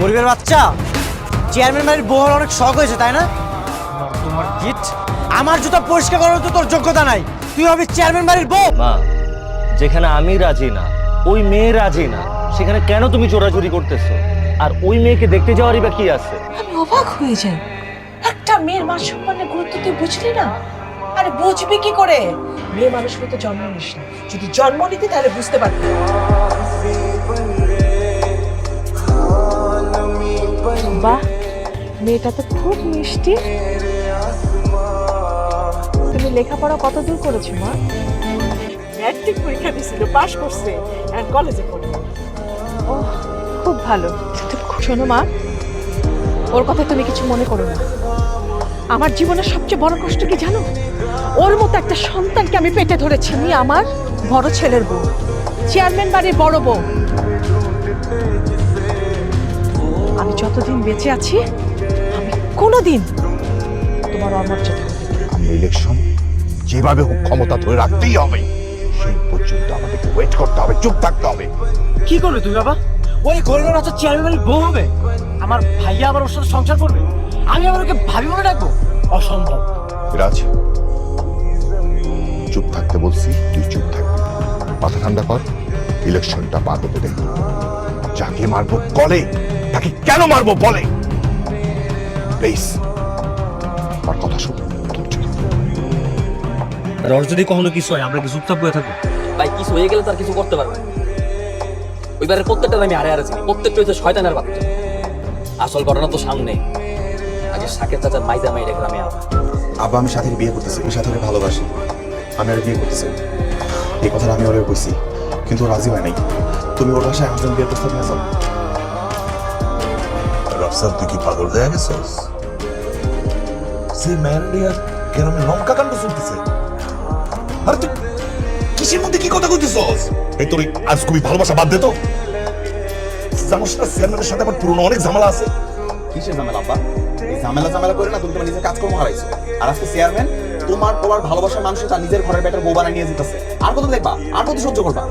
গরিবের বাচ্চা? চেয়ারম্যান বাড়ির বউ হওয়ার অনেক শখ হয়েছে তাই না? তোমার গিট আমার জুতা পরিষ্কার করার তো তোর যোগ্যতা নাই। তুই হবি চেয়ারম্যান বাড়ির বউ। মা যেখানে আমি রাজি না ওই মেয়ে রাজি না সেখানে কেন তুমি চোরাচুরি করতেছো? আর ওই মেয়েকে দেখতে যাওয়ারই বা কি আছে? আমি অবাক হয়ে যাই। একটা মেয়ের মান সম্মানের গুরুত্ব তুই বুঝলি না? আরে বুঝবি কি করে? মেয়ে মানুষ তো জন্ম নিস না। যদি জন্ম নিতে তাহলে বুঝতে পারবি। মেয়েটা তো খুব মিষ্টি। তুমি লেখাপড়া কত দূর করেছ মা? ম্যাট্রিক পরীক্ষা দিছিল পাশ করছে আর কলেজে পড়ে। ও খুব ভালো। শোনো মা ওর কথা তুমি কিছু মনে করো না। আমার জীবনের সবচেয়ে বড় কষ্ট কি জানো? ওর মতো একটা সন্তানকে আমি পেটে ধরেছি আমি আমার বড় ছেলের বউ চেয়ারম্যান বাড়ির বড় বউ। যতদিন বেঁচে আছি আমি কোনোদিন তোমার অমর্যাদা আমরা ইলেকশন যেভাবে হোক ক্ষমতা ধরে রাখতেই হবে। সেই পর্যন্ত আমাদেরকে ওয়েট করতে হবে চুপ থাকতে হবে। কি করবে তুই বাবা? ওই গরিবের বাচ্চা চেয়ারম্যান বাড়ির বউ হবে। আমার ভাইয়া আবার ওর সাথে সংসার করবে। আমি আবার ওকে ভাবি বলে ডাকবো। অসম্ভব। রাজ চুপ থাকতে বলছি তুই চুপ থাকবি। মাথা ঠান্ডা কর ইলেকশনটা পার হতে দে যাকে মারবো কলে। তাকে কেন মারবো বলে? প্লিজ আমার কথা শোন ধৈর্য আর যদি কখনো কিছু হয় আমরা কি চুপচাপ বয়ে থাকব? ভাই কিছু হয়ে গেলে তার কিছু করতে পারবে। ওইবারে প্রত্যেকটা আমি আরে আরে চিনি প্রত্যেকটা হচ্ছে শয়তানের বাচ্চা। আসল ঘটনা তো সামনে। আগে শাকের চাচার মাইজা মাইরে গ্রামে আবার আব্বা আমি সাথীর বিয়ে করতেছি আমি সাথীকে ভালোবাসি। আমি আর বিয়ে করতেছি। এই কথাটা আমি ওরে কইছি কিন্তু রাজি হয় নাই। তুমি ওর বাসায় একজন বিয়ে প্রস্তাব নিয়ে যাও। রাফসান তুই কি পাগল হয়ে গেছিস? সে ম্যারিয়া গ্রামে লঙ্কা কাণ্ড আরে তুই কিসের মধ্যে কি কথা কইতেছস? এই তোর আজ খুবই ভালোবাসা বাদ দে তো। জানোস না চেয়ারম্যানের সাথে আমার পুরনো অনেক ঝামেলা আছে। কিসের ঝামেলা আব্বা? এই ঝামেলা ঝামেলা করে না তুমি তোমার নিজের কাজকর্ম হারাইছো। আর আজকে চেয়ারম্যান তোমার তোমার ভালোবাসার মানুষ তার নিজের ঘরের বেটার বউ বানায় নিয়ে যেতেছে। আর কত দেখবা? আর কত সহ্য করবা?